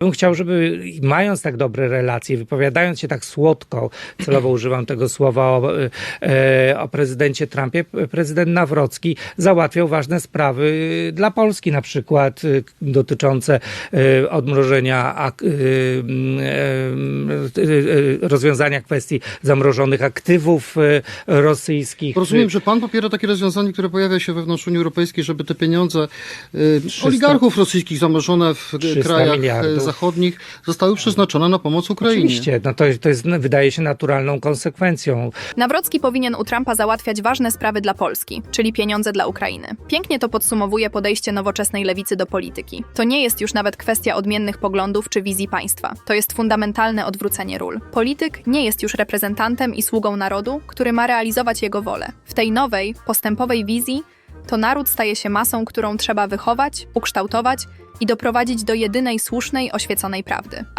bym chciał, żeby mając tak dobre relacje, wypowiadając się tak słodko, celowo używam tego słowa o, e, o prezydencie Trumpie, prezydent Nawrocki załatwiał ważne sprawy dla Polski, na przykład e, dotyczące e, odmrożenia, rozwiązania kwestii zamrożonych aktywów rosyjskich. Rozumiem, że pan popiera takie rozwiązanie, które pojawia się wewnątrz Unii Europejskiej, żeby te pieniądze y, 300 oligarchów rosyjskich zamrożone w 300 krajach miliardów. Zachodnich zostały przeznaczone na pomoc Ukrainie. Oczywiście, no to, to jest, wydaje się, naturalną konsekwencją. Nawrocki powinien u Trumpa załatwiać ważne sprawy dla Polski, czyli pieniądze dla Ukrainy. Pięknie to podsumowuje podejście nowoczesnej lewicy do polityki. To nie jest już nawet kwestia odmiennych poglądów czy wizji państwa. To jest fundamentalne odwrócenie ról. Polityk nie jest już reprezentantem i sługą narodu, który ma realizować jego wolę. W tej nowej, postępowej wizji to naród staje się masą, którą trzeba wychować, ukształtować i doprowadzić do jedynej słusznej, oświeconej prawdy.